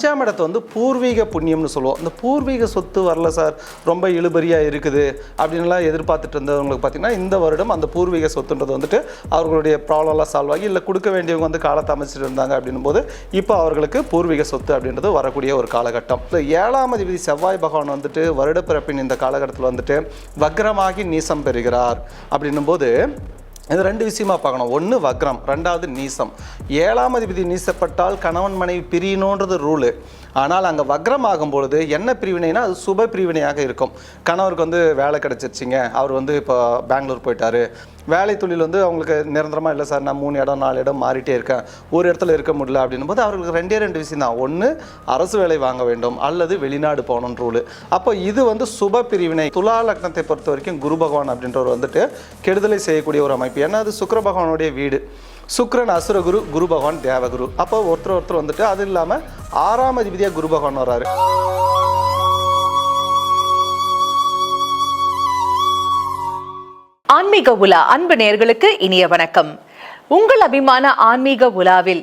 அஞ்சாம் இடத்தை வந்து பூர்வீக புண்ணியம்னு சொல்லுவோம். இந்த பூர்வீக சொத்து வரல சார். ரொம்ப இழுபறியாக இருக்குது அப்படின்லாம் எதிர்பார்த்துட்டு இருந்தவங்களுக்கு பார்த்திங்கன்னா இந்த வருடம் அந்த பூர்வீக சொத்துன்றது வந்துட்டு அவர்களுடைய ப்ராப்ளம்லாம் சால்வ் ஆகி இல்லை கொடுக்க வேண்டியவங்க வந்து காலத்தை அமைச்சிட்டு இருந்தாங்க அப்படின்னும் போது இப்போ அவர்களுக்கு பூர்வீக சொத்து அப்படின்றது வரக்கூடிய ஒரு காலகட்டம். இந்த ஏழாம் அதிபதி செவ்வாய் பகவான் வந்துட்டு வருடப்பிறப்பின் இந்த காலகட்டத்தில் வந்துட்டு வக்ரமாகி நீசம் பெறுகிறார் அப்படின்னும் போது இது ரெண்டு விஷயமா பார்க்கணும். ஒன்று வக்ரம் ரெண்டாவது நீசம். ஏழாம் அதிபதி நீசப்பட்டால் கணவன் மனைவி பிரியணுன்றது ரூலு ஆனால் அங்கே வக்ரம் ஆகும் பொழுது என்ன பிரிவினைனா அது சுப பிரிவினையாக இருக்கும். கணவருக்கு வந்து வேலை கிடச்சிருச்சிங்க. அவர் வந்து இப்போ பெங்களூர் போயிட்டாரு. வேலை தொழில் வந்து அவங்களுக்கு நிரந்தரமாக இல்லை சார். நான் மூணு இடம் நாலு இடம் மாறிட்டே இருக்கேன். ஒரு இடத்துல இருக்க முடியல அப்படின்னும் போது அவர்களுக்கு ரெண்டே ரெண்டு விஷயம் தான். ஒன்று அரசு வேலை வாங்க வேண்டும். அல்லது வெளிநாடு போகணும் ரூல் அப்போ இது வந்து சுப பிரிவினை. துலா லக்னத்தை பொறுத்த வரைக்கும் குரு பகவான் அப்படின்றவர் வந்துட்டு கெடுதலை செய்யக்கூடிய ஒரு அமைப்பு. ஏன்னா அது சுக்கர பகவானுடைய வீடு. சுக்கிரன் அசுரகுரு குரு பகவான் தேவகுரு அப்போ ஒருத்தர் ஒருத்தர் வந்துட்டு அது இல்லாமல் ஆறாம் அதிபதியாக குரு பகவான் வர்றாரு. ஆன்மீக உலா அன்பு நேர்களுக்கு இனிய வணக்கம். உங்கள் அபிமான ஆன்மீக உலாவில்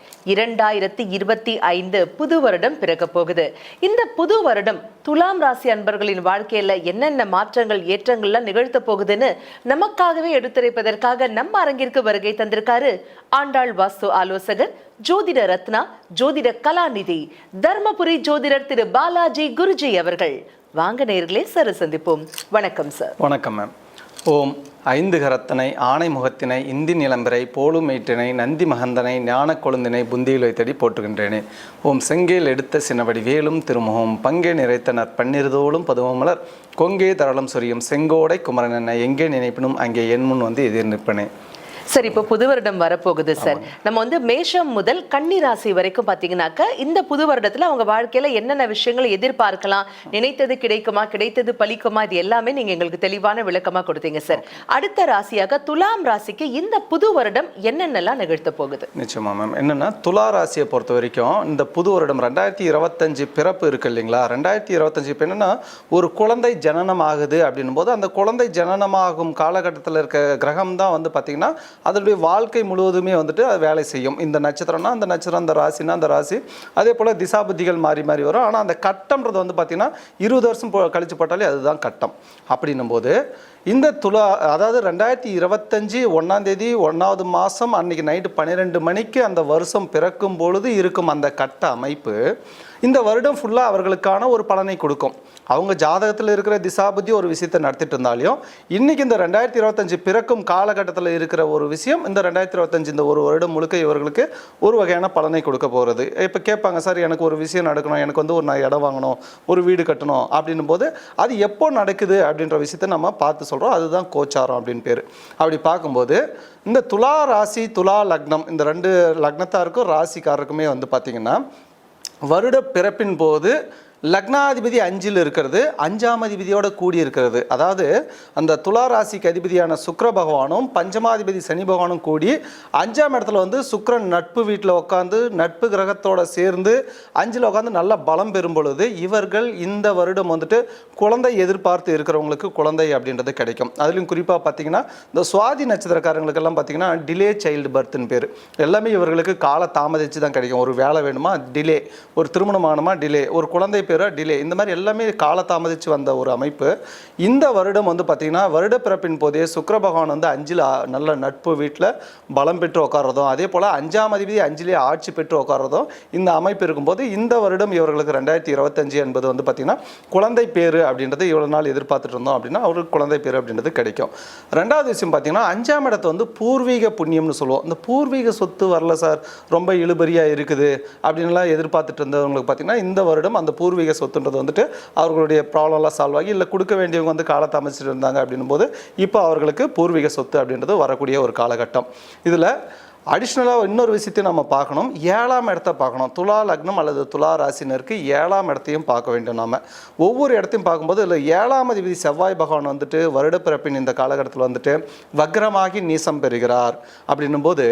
இரண்டாயிரத்தி இருபத்தி ஐந்து புது வருடம் பிறக்க போகுது. இந்த புது வருடம் துலாம் ராசி அன்பர்களின் வாழ்க்கையில என்னென்ன மாற்றங்கள் ஏற்றங்கள்லாம் நிகழ்த்த போகுதுன்னு நமக்காகவே எடுத்துரைப்பதற்காக நம்ம அரங்கிற்கு வருகை தந்திருக்காரு ஆண்டாள் வாஸ்து ஆலோசகர் ஜோதிட ரத்னா ஜோதிட கலாநிதி தர்மபுரி ஜோதிடர் திரு பாலாஜி குருஜி அவர்கள். வாங்க நேர்களே சர சந்திப்போம். வணக்கம் சார். வணக்கம் மேம். ஓம். ஐந்து கரத்தனை ஆணை முகத்தினை இந்தி நிலம்பரை போலும் மேற்றினை நந்தி மகந்தனை ஞான கொழுந்தினை புந்தியில் வைத்தடி போற்றுகின்றேனே. ஓம். செங்கேல் எடுத்த சினவடி வேலும் திருமுகம் பங்கே நிறைத்தனர் பன்னிருதோளும் பதுவமலர் கொங்கே தரளம் சொரியும் செங்கோடை குமரன் என்ன எங்கே நினைப்பினும் அங்கே என் முன் வந்து எதிர் நிற்பனே. சார் இப்போ புது வருடம் வரப்போகுது சார் நம்ம வந்து மேஷம் முதல் கன்னி ராசி வரைக்கும் பாத்தீங்கன்னாக்க இந்த புது வருடத்துல அவங்க வாழ்க்கையில என்னென்ன விஷயங்களை எதிர்பார்க்கலாம் நினைத்தது கிடைக்குமா கிடைத்தது பலிக்குமா இது எல்லாமே நீங்க எங்களுக்கு தெளிவான விளக்கமா கொடுத்தீங்க சார் அடுத்த ராசியாக துலாம் ராசிக்கு இந்த புது வருடம் என்னென்னலாம் நிகழ்த்த போகுது? நிச்சயமா மேம் என்னென்னா துலா ராசியை பொறுத்த வரைக்கும் இந்த புது வருடம் ரெண்டாயிரத்தி இருபத்தஞ்சு பிறப்பு இருக்கு இல்லைங்களா? ரெண்டாயிரத்தி இருபத்தஞ்சு இப்போ என்னென்னா ஒரு குழந்தை ஜனனம் ஆகுது அப்படின்னும் போது அந்த குழந்தை ஜனனமாகும் காலகட்டத்தில் இருக்க கிரகம் தான் வந்து பார்த்திங்கன்னா அதனுடைய வாழ்க்கை முழுவதுமே வந்துட்டு அது வேலை செய்யும். இந்த நட்சத்திரம்னா அந்த நட்சத்திரம் அந்த ராசினா அந்த ராசி. அதே போல் திசாபுத்திகள் மாறி மாறி வரும். ஆனால் அந்த கட்டம்ன்றது வந்து பார்த்திங்கன்னா இருபது வருஷம் போ- கழிச்சு போட்டாலே அதுதான் கட்டம். அப்படின்னும் போது இந்த துலா அதாவது ரெண்டாயிரத்தி இருபத்தஞ்சி ஒன்றாந்தேதி ஒன்றாவது மாதம் அன்னைக்கு நைட்டு பன்னிரெண்டு மணிக்கு அந்த வருஷம் பிறக்கும் பொழுது இருக்கும் அந்த கட்ட அமைப்பு இந்த வருடம் ஃபுல்லாக அவர்களுக்கான ஒரு பலனை கொடுக்கும். அவங்க ஜாதகத்தில் இருக்கிற திசாபுத்தி ஒரு விஷயத்தை நடத்திட்டு இருந்தாலையும் இன்னைக்கு இந்த ரெண்டாயிரத்தி இருபத்தஞ்சு பிறக்கும் காலகட்டத்தில் இருக்கிற ஒரு விஷயம் இந்த ரெண்டாயிரத்தி இருபத்தஞ்சு இந்த ஒரு வருடம் முழுக்க இவர்களுக்கு ஒரு வகையான பலனை கொடுக்க போகிறது இப்போ கேட்பாங்க சார் எனக்கு ஒரு விஷயம் நடக்கணும் எனக்கு வந்து ஒரு நான் இடம் வாங்கணும் ஒரு வீடு கட்டணும் அப்படின்னும் போது அது எப்போ நடக்குது அப்படின்ற விஷயத்த நம்ம பார்த்து சொல்கிறோம் அதுதான் கோச்சாரம் அப்படின்னு பேர். அப்படி பார்க்கும்போது இந்த துலா ராசி துலா லக்னம் இந்த ரெண்டு லக்னத்தாருக்கும் ராசிக்காரருக்குமே வந்து பார்த்திங்கன்னா வருட பிறப்பின் போது லக்னாதிபதி அஞ்சில் இருக்கிறது அஞ்சாம் அதிபதியோட கூடி இருக்கிறது. அதாவது அந்த துலா ராசிக்கு அதிபதியான சுக்கர பகவானும் பஞ்சமாதிபதி சனி பகவானும் கூடி அஞ்சாம் இடத்துல வந்து சுக்கரன் நட்பு வீட்டில் உட்காந்து நட்பு கிரகத்தோட சேர்ந்து அஞ்சில் உட்காந்து நல்ல பலம் பெறும் பொழுது இவர்கள் இந்த வருடம் வந்துட்டு குழந்தை எதிர்பார்த்து இருக்கிறவங்களுக்கு குழந்தை அப்படின்றது கிடைக்கும். அதுலேயும் குறிப்பாக பார்த்தீங்கன்னா இந்த சுவாதி நட்சத்திரக்காரங்களுக்கெல்லாம் பார்த்தீங்கன்னா டிலே சைல்டு பர்த்னு பேர். எல்லாமே இவர்களுக்கு கால தாமதிச்சு தான் கிடைக்கும். ஒரு வேலை வேணுமா? டிலே. ஒரு திருமணம் டிலே. ஒரு குழந்தை பேராக டிலே இந்த மாதிரி எல்லாமே காலதாமதிச்சு வந்த ஒரு அமைப்பு. இந்த வருடம் வந்து பார்த்திங்கன்னா வருட பிறப்பின் போதே சுக்கர பகவான் வந்து அஞ்சில் நல்ல நட்பு வீட்டில் பலம் பெற்று உட்காரதும் அதே போல் அஞ்சாம் அதிபதி அஞ்சிலே ஆட்சி பெற்று உட்காரதும் இந்த அமைப்பு இருக்கும்போது இந்த வருடம் இவர்களுக்கு ரெண்டாயிரத்தி இருபத்தஞ்சு என்பது வந்து பார்த்திங்கன்னா குழந்தை பேர் அப்படின்றது இவ்வளோ நாள் எதிர்பார்த்துட்டு இருந்தோம் அப்படின்னா அவருக்கு குழந்தை பேர் அப்படின்றது கிடைக்கும். ரெண்டாவது விஷயம் பார்த்திங்கன்னா அஞ்சாம் இடத்தை வந்து பூர்வீக புண்ணியம்னு சொல்லுவோம். இந்த பூர்வீக சொத்து வரல சார் ரொம்ப இழுபறியாக இருக்குது அப்படின்லாம் எதிர்பார்த்துட்டு இருந்தவங்களுக்கு பார்த்திங்கன்னா இந்த வருடம் அந்த பூர்வீக பூர்வீக சொத்துன்றது வந்துட்டு அவர்களுடைய ப்ராப்ளம்லாம் சால்வ் ஆகி இல்லை கொடுக்க வேண்டியவங்க வந்து காலதாமதிச்சுட்டு இருந்தாங்க அப்படின்னும் போது இப்போ அவர்களுக்கு பூர்வீக சொத்து அப்படின்றது வரக்கூடிய ஒரு காலகட்டம். இதில் அடிஷ்னலாக இன்னொரு விஷயத்தையும் நம்ம பார்க்கணும். ஏழாம் இடத்த பார்க்கணும். துலா லக்னம் அல்லது துலா ராசினருக்கு ஏழாம் இடத்தையும் பார்க்க வேண்டும் நாம். ஒவ்வொரு இடத்தையும் பார்க்கும்போது இல்லை ஏழாம் அதிபதி செவ்வாய் பகவான் வந்துட்டு வருடப்பிறப்பின் இந்த காலகட்டத்தில் வந்துட்டு வக்ரமாகி நீசம் பெறுகிறார் அப்படின்னும் போது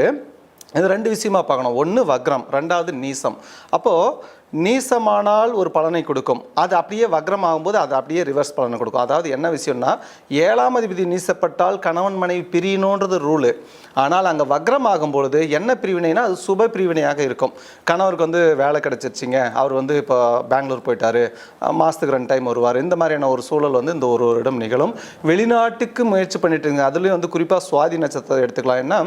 இது ரெண்டு விஷயமா பார்க்கணும். ஒன்று வக்ரம் ரெண்டாவது நீசம். அப்போது நீசமானால் ஒரு பலனை கொடுக்கும். அது அப்படியே வக்ரம் ஆகும்போது அது அப்படியே ரிவர்ஸ் பலனை கொடுக்கும். அதாவது என்ன விஷயம்னா ஏழாம் அதிபதி நீசப்பட்டால் கணவன் மனைவி பிரியணுன்றது ரூலு ஆனால் அங்கே வக்ரம் ஆகும் பொழுது என்ன பிரிவினைனா அது சுப பிரிவினையாக இருக்கும். கணவருக்கு வந்து வேலை கிடச்சிருச்சிங்க. அவர் வந்து இப்போ பெங்களூர் போயிட்டாரு. மாதத்துக்கு ரெண்டு டைம் வருவார். இந்த மாதிரியான ஒரு சூழல் வந்து இந்த ஒரு இடம் நிகழும். வெளிநாட்டுக்கு முயற்சி பண்ணிட்டு இருங்க அதுலேயும் வந்து குறிப்பாக சுவாதி நட்சத்திரத்தை எடுத்துக்கலாம். என்ன?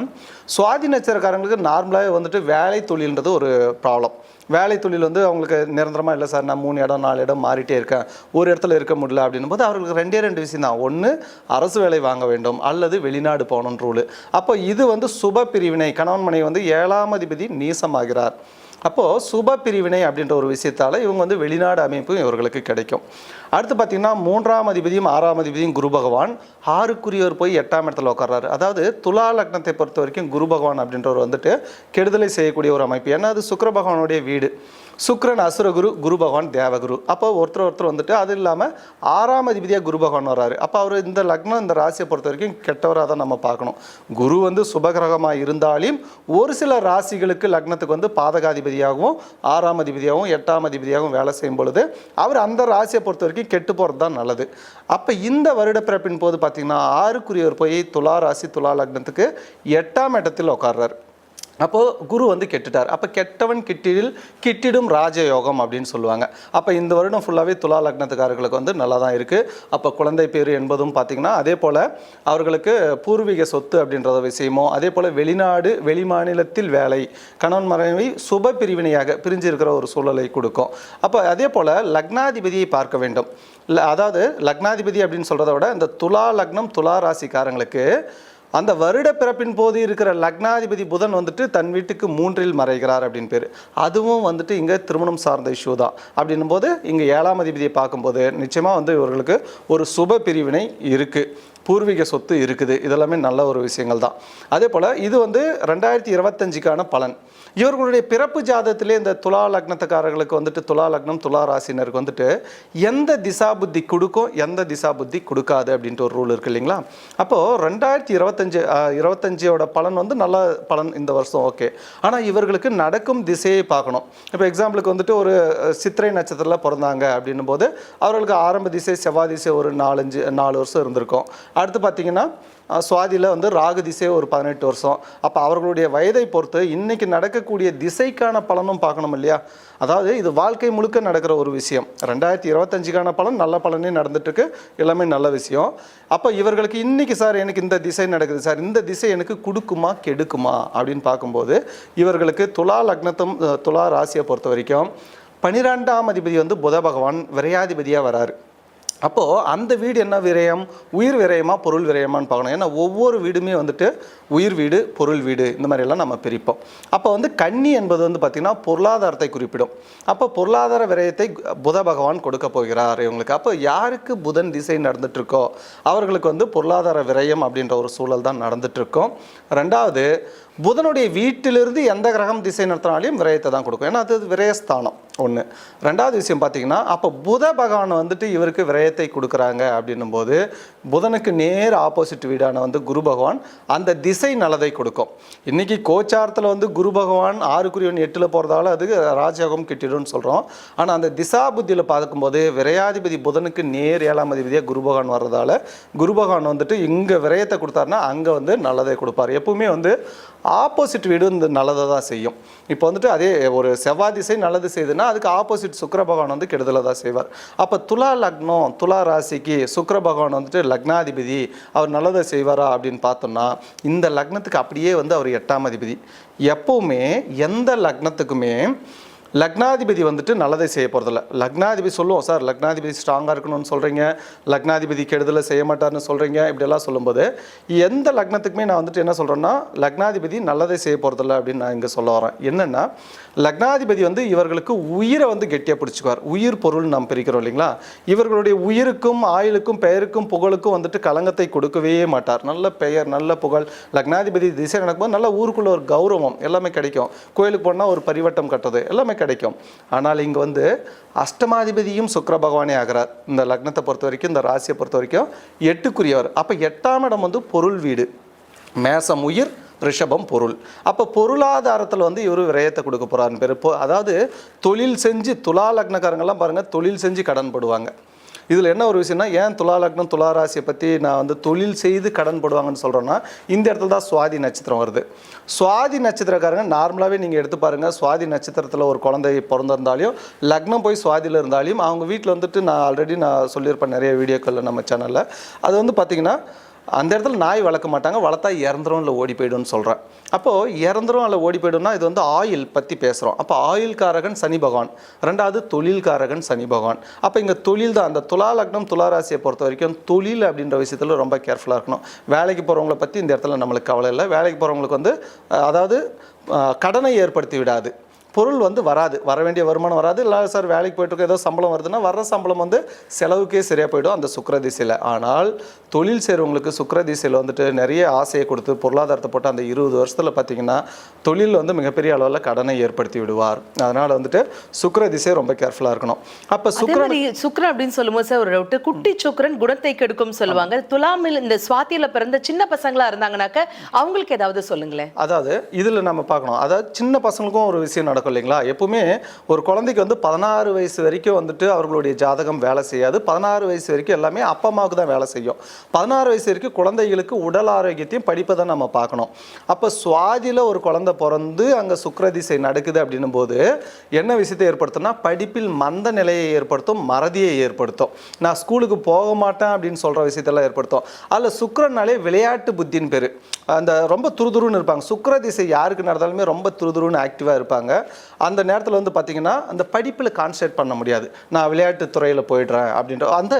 சுவாதி நட்சத்திரக்காரங்களுக்கு நார்மலாகவே வந்துட்டு வேலை தொழில்ன்றது ஒரு ப்ராப்ளம் வேலை தொழில் வந்து அவங்களுக்கு நிரந்தரமாக இல்லை சார் நான் மூணு இடம் நாலு இடம் மாறிட்டே இருக்கேன். ஒரு இடத்துல இருக்க முடியல அப்படின்னும் போது அவர்களுக்கு ரெண்டே ரெண்டு விஷயம் தான். ஒன்று அரசு வேலை வாங்க வேண்டும் அல்லது வெளிநாடு போகணும் ரூலு அப்போ இது வந்து சுப பிரிவினை. கணவன் மனைவி வந்து ஏழாம் அதிபதி நீசமாகிறார். அப்போது சுப பிரிவினை அப்படின்ற ஒரு விஷயத்தால் இவங்க வந்து வெளிநாடு அமைப்பும் இவர்களுக்கு கிடைக்கும். அடுத்து பார்த்திங்கன்னா மூன்றாம் அதிபதியும் ஆறாம் அதிபதியும் குரு பகவான். ஆறுக்குரியவர் போய் எட்டாம் இடத்துல உட்கார்றாரு அதாவது துலா லக்னத்தை பொறுத்த வரைக்கும் குரு பகவான் அப்படின்றவர் வந்துட்டு கெடுதலை செய்யக்கூடிய ஒரு அமைப்பு. ஏன்னா அது சுக்கர பகவானுடைய வீடு. சுக்கிரன் அசுரகுரு குரு பகவான் தேவகுரு. அப்போ ஒருத்தர் ஒருத்தர் வந்துட்டு அது இல்லாமல் ஆறாம் அதிபதியாக குரு பகவான் வராரு அப்போ அவர் இந்த லக்னம் இந்த ராசியை பொறுத்த வரைக்கும் கெட்டவராக தான் நம்ம பார்க்கணும். குரு வந்து சுபகிரகமாக இருந்தாலும் ஒரு சில ராசிகளுக்கு லக்னத்துக்கு வந்து பாதகாதிபதியாகவும் ஆறாம் அதிபதியாகவும் எட்டாம் அதிபதியாகவும் வேலை செய்யும் பொழுது அவர் அந்த ராசியை பொறுத்த வரைக்கும் கெட்டு போகிறது தான் நல்லது. அப்போ இந்த வருட பிறப்பின் போது பார்த்திங்கன்னா ஆறுக்குரியவர் போய் துலா ராசி துலா லக்னத்துக்கு எட்டாம் இடத்தில் உட்கார்றாரு. அப்போது குரு வந்து கெட்டுட்டார். அப்போ கெட்டவன் கிட்டிடில் கிட்டிடும் ராஜயோகம் அப்படின்னு சொல்லுவாங்க. அப்போ இந்த வருடம் ஃபுல்லாகவே துலா லக்னத்துக்காரர்களுக்கு வந்து நல்லா தான் இருக்குது அப்போ குழந்தை பேர் என்பதும் பார்த்திங்கன்னா அதே போல் அவர்களுக்கு பூர்வீக சொத்து அப்படின்றத விஷயமோ அதே போல் வெளிநாடு வெளிமாநிலத்தில் வேலை கணவன் மனைவி சுப பிரிவினையாக பிரிஞ்சு இருக்கிற ஒரு சூழலை கொடுக்கும். அப்போ அதே போல் லக்னாதிபதியை பார்க்க வேண்டும். இல்லை அதாவது லக்னாதிபதி அப்படின்னு சொல்கிறத விட இந்த துலா லக்னம் துலா ராசிக்காரங்களுக்கு அந்த வருட பிறப்பின் போது இருக்கிற லக்னாதிபதி புதன் வந்துட்டு தன் வீட்டுக்கு மூன்றில் மறைகிறார் அப்படின்னு பேர். அதுவும் வந்துட்டு இங்கே திருமணம் சார்ந்த இஷ்யூ தான். அப்படின்னும் போது இங்கே ஏழாம் அதிபதியை பார்க்கும்போது நிச்சயமாக வந்து இவர்களுக்கு ஒரு சுப பிரிவினை இருக்குது பூர்வீக சொத்து இருக்குது. இதெல்லாமே நல்ல ஒரு விஷயங்கள் தான். அதே போல் இது வந்து ரெண்டாயிரத்தி இருபத்தஞ்சுக்கான பலன். இவர்களுடைய பிறப்பு ஜாதகத்திலே இந்த துலா லக்னத்துக்காரர்களுக்கு வந்துட்டு துலா லக்னம் துலா ராசினருக்கு வந்துட்டு எந்த திசா புத்தி கொடுக்கும் எந்த திசா புத்தி கொடுக்காது அப்படின்ட்டு ஒரு ரூல் இருக்கு இல்லைங்களா? அப்போது ரெண்டாயிரத்தி இருபத்தஞ்சு இருபத்தஞ்சியோட இருபத்தஞ்சோட பலன் வந்து நல்ல பலன் இந்த வருஷம் ஓகே ஆனால் இவர்களுக்கு நடக்கும் திசையை பார்க்கணும். இப்போ எக்ஸாம்பிளுக்கு வந்துட்டு ஒரு சித்திரை நட்சத்திரத்தில் பிறந்தாங்க அப்படின்னும் போது அவர்களுக்கு ஆரம்ப திசை செவ்வாய் திசை ஒரு நாலஞ்சு நாலு வருஷம் இருந்திருக்கும். அடுத்து பார்த்தீங்கன்னா சுவாதியில் வந்து ராகு திசை ஒரு பதினெட்டு வருஷம். அப்போ அவர்களுடைய வயதை பொறுத்து இன்னைக்கு நடக்கக்கூடிய திசைக்கான பலனும் பார்க்கணும் இல்லையா? அதாவது இது வாழ்க்கை முழுக்க நடக்கிற ஒரு விஷயம். ரெண்டாயிரத்தி இருபத்தஞ்சுக்கான பலன் நல்ல பலனே நடந்துட்டுருக்கு. எல்லாமே நல்ல விஷயம். அப்போ இவர்களுக்கு இன்னைக்கு சார் எனக்கு இந்த திசை நடக்குது சார். இந்த திசை எனக்கு கொடுக்குமா கெடுக்குமா? அப்படின்னு பார்க்கும்போது இவர்களுக்கு துலா லக்னத்தும் துலா ராசியை பொறுத்த வரைக்கும் பனிரெண்டாம் அதிபதி வந்து புத பகவான் விரையாதிபதியாக வராரு. அப்போது அந்த வீடு என்ன விரயம்? உயிர் விரயமா பொருள் விரயமான்னு பார்க்கணும். ஏன்னா ஒவ்வொரு வீடுமே வந்துட்டு உயிர் வீடு பொருள் வீடு இந்த மாதிரியெல்லாம் நம்ம பிரிப்போம். அப்போ வந்து கன்னி என்பது வந்து பார்த்திங்கன்னா பொருளாதாரத்தை குறிப்பிடும். அப்போ பொருளாதார விரயத்தை புத பகவான் கொடுக்க போகிறார் இவங்களுக்கு. அப்போ யாருக்கு புதன் திசை நடந்துட்டுருக்கோ அவர்களுக்கு வந்து பொருளாதார விரயம் அப்படின்ற ஒரு சூழல் தான் நடந்துட்டுருக்கோம். ரெண்டாவது புதனுடைய வீட்டிலிருந்து எந்த கிரகம் திசை நடத்தினாலையும் விரயத்தை தான் கொடுக்கும். ஏன்னா அது விரயஸ்தானம். ஒன்று ரெண்டாவது விஷயம் பார்த்தீங்கன்னா அப்போ புத பகவான் வந்துட்டு இவருக்கு விரயத்தை கொடுக்குறாங்க அப்படின்னும் போது புதனுக்கு நேர் ஆப்போசிட் வீடான வந்து குரு பகவான் அந்த திசை நல்லதை கொடுக்கும். இன்றைக்கி கோச்சாரத்தில் வந்து குரு பகவான் ஆறுக்குரியவன் எட்டில் போகிறதால அது ராஜயோகம் கிட்டிடும்னு சொல்கிறோம் ஆனால் அந்த திசா புத்தியில் பார்க்கும்போது விரையாதிபதி புதனுக்கு நேர் ஏழாம் அதிபதியாக குரு பகவான் வர்றதால குரு பகவான் வந்துட்டு இங்கே விரயத்தை கொடுத்தாருன்னா அங்கே வந்து நல்லதை கொடுப்பார். எப்பவுமே வந்து ஆப்போசிட் வீடு இந்த நல்லதை தான் செய்யும். இப்போ வந்துட்டு அதே ஒரு செவ்வாய் திசை நல்லது செய்யுதுன்னா அதுக்கு ஆப்போசிட் சுக்கர பகவான் வந்து கெடுதலை தான் செய்வார். அப்போ துலா லக்னம் துலா ராசிக்கு சுக்கர பகவான் வந்துட்டு லக்னாதிபதி அவர் நல்லதை செய்வாரா அப்படின்னு பார்த்தோம்னா இந்த லக்னத்துக்கு அப்படியே வந்து அவர் எட்டாம் அதிபதி. எப்பவுமே எந்த லக்னத்துக்குமே லக்னாதிபதி வந்துட்டு நல்லதை செய்ய போகிறதில்ல லக்னாதிபதி சொல்லுவோம் சார் லக்னாதிபதி ஸ்ட்ராங்காக இருக்கணும்னு சொல்கிறீங்க லக்னாதிபதி கெடுதலை செய்ய மாட்டார்னு சொல்கிறீங்க இப்படியெல்லாம் சொல்லும்போது எந்த லக்னத்துக்குமே நான் வந்துட்டு என்ன சொல்கிறேன்னா லக்னாதிபதி நல்லதை செய்ய போகிறதில்ல அப்படின்னு நான் இங்கே சொல்ல வரேன். என்னென்னா லக்னாதிபதி வந்து இவர்களுக்கு உயிரை வந்து கெட்டியாக பிடிச்சிக்குவார். உயிர் பொருள் நாம் பிரிக்கிறோம் இல்லைங்களா? இவர்களுடைய உயிருக்கும் ஆயுளுக்கும் பெயருக்கும் புகழுக்கும் வந்துட்டு களங்கத்தை கொடுக்கவே மாட்டார். நல்ல பெயர் நல்ல புகழ். லக்னாதிபதி திசை நடக்கும்போது நல்ல ஊருக்குள்ள ஒரு கௌரவம் எல்லாமே கிடைக்கும். கோயிலுக்கு போனால் ஒரு பரிவட்டம் கட்டுறது எல்லாமே கிடைக்கும். ஆனால் இங்கே வந்து அஷ்டமாதிபதியும் சுக்கர பகவானே ஆகிறார். இந்த லக்னத்தை பொறுத்த வரைக்கும் இந்த ராசியை பொறுத்த வரைக்கும் எட்டுக்குரியவர். அப்போ எட்டாம் இடம் வந்து பொருள் வீடு. மேசம் உயிர் ரிஷபம் பொருள். அப்போ பொருளாதாரத்தில் வந்து இவர் விரயத்தை கொடுக்க போகிறாருன்னு பேர். அதாவது தொழில் செஞ்சு துலா லக்னக்காரங்கெல்லாம் பாருங்கள் தொழில் செஞ்சு கடன் படுவாங்க. இதில் என்ன ஒரு விஷயம்னா ஏன் துலா லக்னம் துலா ராசியை பற்றி நான் வந்து தொழில் செய்து கடன் போடுவாங்கன்னு சொல்கிறேன்னா இந்த இடத்துல தான் சுவாதி நட்சத்திரம் வருது. சுவாதி நட்சத்திரக்காரங்க நார்மலாகவே நீங்கள் எடுத்து பாருங்கள் சுவாதி நட்சத்திரத்தில் ஒரு குழந்தை பிறந்திருந்தாலையும் லக்னம் போய் சுவாதியில் இருந்தாலையும் அவங்க வீட்டில் வந்துட்டு நான் ஆல்ரெடி நான் சொல்லியிருப்பேன் நிறைய வீடியோக்களில் நம்ம சேனலில் அது வந்து பார்த்திங்கன்னா அந்த இடத்துல நாய் வளர்க்க மாட்டாங்க வளர்த்தா இறந்துரும் இல்லை ஓடி போய்டும்னு சொல்கிறேன் அப்போது இறந்துரும் இல்லை ஓடி போய்டும்னா இது வந்து ஆயில் பற்றி பேசுகிறோம் அப்போ ஆயில்காரகன் சனி பகவான் ரெண்டாவது தொழில்காரகன் சனி பகவான். அப்போ இங்கே தொழில் தான் அந்த துலா லக்னம் துளாராசியை பொறுத்த வரைக்கும் தொழில் அப்படின்ற விஷயத்தில் ரொம்ப கேர்ஃபுல்லாக இருக்கணும். வேலைக்கு போகிறவங்கள பற்றி இந்த இடத்துல நம்மளுக்கு கவலை இல்லை. வேலைக்கு போகிறவங்களுக்கு வந்து அதாவது கடனை ஏற்படுத்தி விடாது. பொருள் வந்து வராது. வர வேண்டிய வருமானம் வராது. இல்லை சார் வேலைக்கு போயிட்டு இருக்க ஏதோ சம்பளம் வருதுன்னா வர்ற சம்பளம் வந்து செலவுக்கே சரியாக போயிடும். அந்த சுக்கிர திசையில். ஆனால் தொழில் செய்கிறவங்களுக்கு சுக்கிர திசையில் வந்துட்டு நிறைய ஆசையை கொடுத்து பொருளாதாரத்தை போட்டு அந்த இருபது வருஷத்தில் பார்த்தீங்கன்னா தொழில் வந்து மிகப்பெரிய அளவில் கடனை ஏற்படுத்தி விடுவார். அதனால் வந்துட்டு சுக்கிர திசை ரொம்ப கேர்ஃபுல்லாக இருக்கணும். அப்போ அதே சுக்கிர மாதிரி சுக்ரன் அப்படின்னு சொல்லும்போது சார் ஒரு டவுட் குட்டி சுக்ரன் குணத்தை கெடுக்கும் சொல்லுவாங்க. துலாமில் இந்த சுவாத்தியில பிறந்த சின்ன பசங்களா இருந்தாங்கனாக்க அவங்களுக்கு ஏதாவது சொல்லுங்களேன். அதாவது இதில் நம்ம பார்க்கணும். அதாவது சின்ன பசங்களுக்கும் ஒரு விஷயம் நடக்கும். இல்லைங்களா? எப்பவுமே ஒரு குழந்தைக்கு வந்து பதினாறு வயசு வரைக்கும் வந்துட்டு அவர்களுடைய ஜாதகம் வேலை செய்யாது. பதினாறு வயசு வரைக்கும் எல்லாமே அப்பா அம்மாவுக்கு தான் வேலை செய்யும். பதினாறு வயசு வரைக்கும் குழந்தைகளுக்கு உடல் ஆரோக்கியத்தையும் படிப்பை தான் நம்ம பார்க்கணும். அப்போ சுவாதியில் ஒரு குழந்தை பிறந்து அங்கே சுக்கரதிசை நடக்குது அப்படின்னும் போது என்ன விஷயத்தை ஏற்படுத்தும்னா படிப்பில் மந்த நிலையை ஏற்படுத்தும் மறதியை ஏற்படுத்தும். நான் ஸ்கூலுக்கு போக மாட்டேன் அப்படின்னு சொல்கிற விஷயத்தெல்லாம் ஏற்படுத்தும். அதில் சுக்கரனாலே விளையாட்டு புத்தின்னு பேர். அந்த ரொம்ப துருதுருன்னு இருப்பாங்க. சுக்கர திசை யாருக்கு நடந்தாலுமே ரொம்ப துருதுருன்னு ஆக்டிவாக இருப்பாங்க. அந்த நேரத்தில் வந்து பார்த்திங்கன்னா அந்த படிப்பில் கான்சன்ட்ரேட் பண்ண முடியாது. நான் விளையாட்டு துறையில் போயிடுறேன் அப்படின்ற அந்த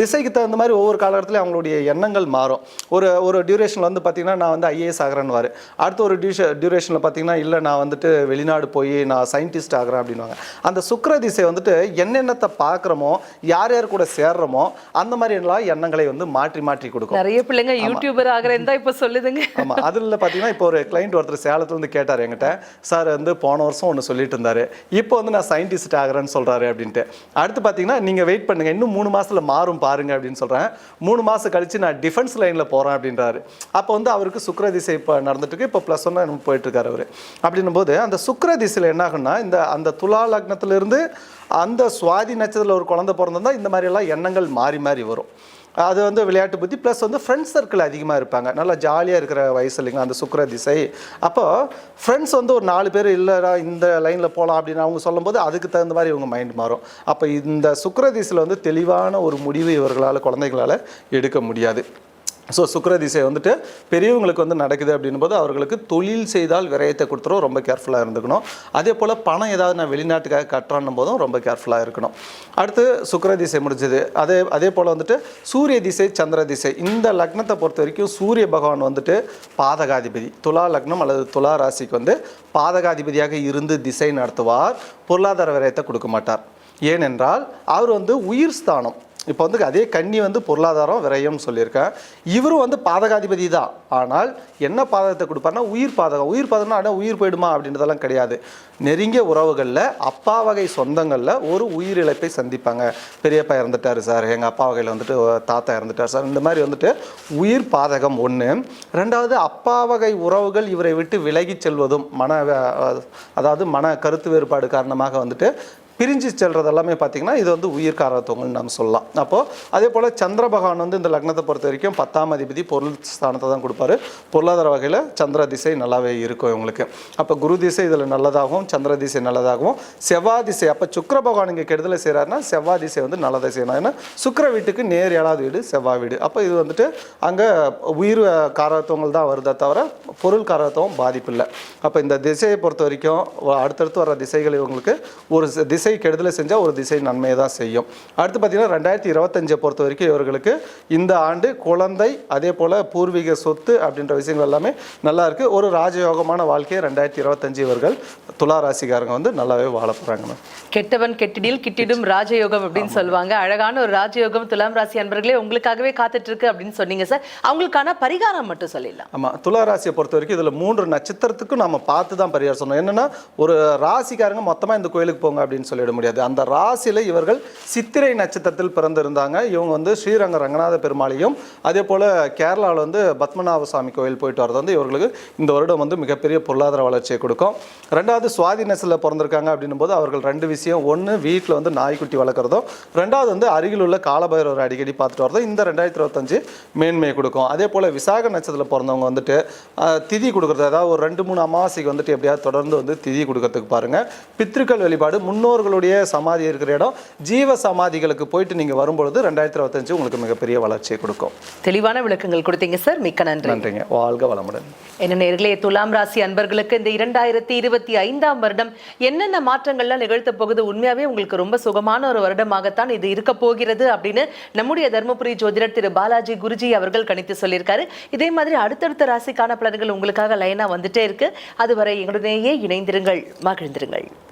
திசைக்கு தகுந்த மாதிரி ஒவ்வொரு காலகட்டத்திலையும் அவங்களுடைய எண்ணங்கள் மாறும். ஒரு ஒரு டியூரேஷனில் வந்து பார்த்திங்கன்னா நான் வந்து ஐஏஎஸ் ஆகிறேன்னு அடுத்த ஒரு டியூஷ டியூரேஷனில் பார்த்திங்கன்னா இல்லை நான் வந்துட்டு வெளிநாடு போய் நான் சயின்டிஸ்ட் ஆகிறேன் அப்படின்வாங்க அந்த சுக்கிர திசை வந்துட்டு என்னென்னத்தை பார்க்குறோமோ யார் யார் கூட சேர்றோமோ அந்த மாதிரி எல்லாம் எண்ணங்களை வந்து மாற்றி மாற்றி கொடுக்கும். நிறைய பிள்ளைங்க யூடியூபர் ஆகிறேன் தான் இப்ப சொல்லுதுங்க. ஆமா. அதில் பார்த்தீங்கன்னா இப்போ ஒரு கிளைண்ட் ஒருத்தர் சேலத்துல இருந்து கேட்டார் என்கிட்ட சார் வந்து போன வருஷம் ஒன்று சொல்லிட்டு இருந்தாரு இப்போ வந்து நான் சயின்டிஸ்ட் ஆகிறேன்னு சொல்கிறாரு அப்படின்ட்டு. அடுத்து பார்த்தீங்கன்னா நீங்கள் வெயிட் பண்ணுங்கள் இன்னும் மூணு மாதத்தில் மாறும் பாருங்க அப்படின்னு சொல்கிறேன் மூணு மாதம் கழித்து நான் டிஃபென்ஸ் லைனில் போகிறேன் அப்படின்றாரு. அப்போ வந்து அவருக்கு சுக்கர திசை இப்போ நடந்துட்டுருக்கு. இப்போ ப்ளஸ் ஒன்னா போயிட்டு இருக்காரு அவர். அப்படின்னும் போது அந்த சுக்கர திசையில் என்ன இந்த அந்த துலா லக்னத்திலிருந்து அந்த சுவாதி நட்சத்திரத்தில் ஒரு குழந்தை பிறந்திருந்தால் இந்த மாதிரி எல்லாம் எண்ணங்கள் மாறி மாறி வரும். அது வந்து விளையாட்டு புத்தி ப்ளஸ் வந்து ஃப்ரெண்ட்ஸ் சர்க்கிள் அதிகமாக இருப்பாங்க. நல்லா ஜாலியாக இருக்கிற வயசு இல்லைங்க அந்த சுக்கர திசை. அப்போ ஃப்ரெண்ட்ஸ் வந்து ஒரு நாலு பேர் இல்லைடா இந்த லைனில் போகலாம் அப்படின்னு அவங்க சொல்லும்போது அதுக்கு தகுந்த மாதிரி இவங்க மைண்ட் மாறும். அப்போ இந்த சுக்கர திசையில் வந்து தெளிவான ஒரு முடிவு இவர்களால் குழந்தைகளால் எடுக்க முடியாது. ஸோ சுக்கர திசை வந்துட்டு பெரியவங்களுக்கு வந்து நடக்குது அப்படின்னும் போது அவர்களுக்கு தொழில் செய்தால் விரயத்தை கொடுத்துரும் ரொம்ப கேர்ஃபுல்லாக இருந்துக்கணும். அதே போல் பணம் ஏதாவது நான் வெளிநாட்டுக்காக கட்டுறான்னும் போதும் ரொம்ப கேர்ஃபுல்லாக இருக்கணும். அடுத்து சுக்கிர திசை முடிஞ்சது. அதே அதே போல் வந்துட்டு சூரிய திசை சந்திர திசை இந்த லக்னத்தை பொறுத்த வரைக்கும் சூரிய பகவான் வந்துட்டு பாதகாதிபதி. துலா லக்னம் அல்லது துலா ராசிக்கு வந்து பாதகாதிபதியாக இருந்து திசை நடத்துவார். பொருளாதார விரயத்தை கொடுக்க மாட்டார். ஏனென்றால் அவர் வந்து உயிர் ஸ்தானம். இப்போ வந்து அதே கன்னி வந்து பொருளாதாரம் விரயம் சொல்லியிருக்கேன். இவரும் வந்து பாதகாதிபதி தான். ஆனால் என்ன பாதகத்தை கொடுப்பார்னா உயிர் பாதகம். உயிர் பாதகம்னா ஆனால் உயிர் போயிடுமா அப்படின்றதெல்லாம் கிடையாது. நெருங்கிய உறவுகளில் அப்பா வகை சொந்தங்களில் ஒரு உயிரிழப்பை சந்திப்பாங்க. பெரியப்பா இறந்துட்டாரு சார். எங்கள் அப்பா வகையில் வந்துட்டு தாத்தா இறந்துட்டார் சார். இந்த மாதிரி வந்துட்டு உயிர் பாதகம் ஒன்று ரெண்டாவது அப்பா வகை உறவுகள் இவரை விட்டு விலகி செல்வதும் மன அதாவது மன கருத்து வேறுபாடு காரணமாக வந்துட்டு பிரிஞ்சு செல்றது எல்லாமே பார்த்தீங்கன்னா இது வந்து உயிர் காரத்துவங்கள்னு நம்ம சொல்லலாம். அப்போது அதே போல் சந்திர பகவான் வந்து இந்த லக்னத்தை பொறுத்த வரைக்கும் பத்தாம் அதிபதி பொருள் ஸ்தானத்தை தான் கொடுப்பாரு. பொருளாதார வகையில் சந்திர திசை நல்லாவே இருக்கும் இவங்களுக்கு. அப்போ குரு திசை இதில் நல்லதாகவும் சந்திர திசை நல்லதாகவும் செவ்வாய் திசை. அப்போ சுக்கர பகவான் இங்கே கெடுதலை செய்கிறாருன்னா செவ்வாய் திசை வந்து நல்லதை செய்யணும் ஏன்னா சுக்கிர வீட்டுக்கு நேர் ஏழாவது வீடு செவ்வாய் வீடு. அப்போ இது வந்துட்டு அங்கே உயிர் காரத்துவங்கள் தான் வருதே தவிர பொருள் காரத்துவம் பாதிப்பு இல்லை. அப்போ இந்த திசையை பொறுத்த வரைக்கும் அடுத்தடுத்து வர திசைகள் இவங்களுக்கு ஒரு திசை திசை கெடுதலை செஞ்சால் ஒரு திசை நன்மையை தான் செய்யும். அடுத்து பார்த்தீங்கன்னா ரெண்டாயிரத்தி இருபத்தஞ்சை பொறுத்த வரைக்கும் இவர்களுக்கு இந்த ஆண்டு குழந்தை அதே போல் பூர்வீக சொத்து அப்படின்ற விஷயங்கள் எல்லாமே நல்லா இருக்கு. ஒரு ராஜயோகமான வாழ்க்கையை ரெண்டாயிரத்தி இருபத்தஞ்சு இவர்கள் துலா ராசிக்காரங்க வந்து நல்லாவே வாழ போகிறாங்க கெட்டவன் கெட்டிடில் கிட்டிடும் ராஜயோகம் அப்படின்னு சொல்லுவாங்க. அழகான ஒரு ராஜயோகம் துலாம் ராசி அன்பர்களே உங்களுக்காகவே காத்துட்டு இருக்கு அப்படின்னு சொன்னீங்க சார். அவங்களுக்கான பரிகாரம் மட்டும் சொல்லிடலாம். ஆமாம் துலா ராசியை பொறுத்த வரைக்கும் இதில் மூன்று நட்சத்திரத்துக்கும் நம்ம பார்த்து தான் பரிகாரம் சொன்னோம். என்னன்னா ஒரு ராசிக்காரங்க மொத்தமாக இந்த கோயிலுக்கு போங்க அப்படின்னு சொல்லிட முடியாது. அந்த ராசியில் இவர்கள் சித்திரை நட்சத்திரத்தில் பிறந்திருந்தாங்க. இவங்க வந்து ஸ்ரீரங்க ரங்கநாத பெருமாளையும் அதே போல் கேரளாவில் வந்து பத்மநாப சுவாமி கோயில் போயிட்டு வரது வந்து இவர்களுக்கு இந்த வருடம் வந்து மிகப்பெரிய பொருளாதார வளர்ச்சியை கொடுக்கும். ரெண்டாவது சுவாதி நெசில் பிறந்திருக்காங்க அப்படின்னும் போது அவர்கள் ரெண்டு விஷயம். ஒன்று வீட்டில் வந்து நாய்க்குட்டி வளர்க்குறதும். ரெண்டாவது வந்து அருகில் உள்ள காலபைரவர் அடிக்கடி பார்த்துட்டு வரதும் இந்த ரெண்டாயிரத்தி இருபத்தஞ்சு மேன்மையை கொடுக்கும். அதே போல் விசாக நட்சத்திரத்தில் பிறந்தவங்க வந்துட்டு திதி கொடுக்குறது. அதாவது ஒரு ரெண்டு மூணு அமாவாசைக்கு வந்துட்டு எப்படியாவது தொடர்ந்து வந்து திதி கொடுக்கறதுக்கு பாருங்கள் பித்ருக்கள் வழிபாடு முன்னோர்கள் முன்னோர்களுடைய சமாதி இருக்கிற இடம் ஜீவ சமாதிகளுக்கு போயிட்டு நீங்கள் வரும்பொழுது ரெண்டாயிரத்தி இருபத்தஞ்சு உங்களுக்கு மிகப்பெரிய வளர்ச்சியை கொடுக்கும். தெளிவான விளக்கங்கள் கொடுத்தீங்க சார் மிக்க நன்றி. நன்றிங்க. வாழ்க வளமுடன். என்ன நேர்களே துலாம் ராசி அன்பர்களுக்கு இந்த இரண்டாயிரத்தி இருபத்தி ஐந்தாம் வருடம் என்னென்ன மாற்றங்கள்லாம் நிகழ்த்த போகுது? உண்மையாவே உங்களுக்கு ரொம்ப சுகமான ஒரு வருடமாகத்தான் இது இருக்க போகிறது அப்படின்னு நம்முடைய தர்மபுரி ஜோதிடர் திரு பாலாஜி குருஜி அவர்கள் கணித்து சொல்லியிருக்காரு. இதே மாதிரி அடுத்தடுத்த ராசிக்கான பலன்கள் உங்களுக்காக லைனா வந்துட்டே இருக்கு. அதுவரை எங்களுடனேயே இணைந்திருங்கள் மகிழ்ந்திருங்கள்.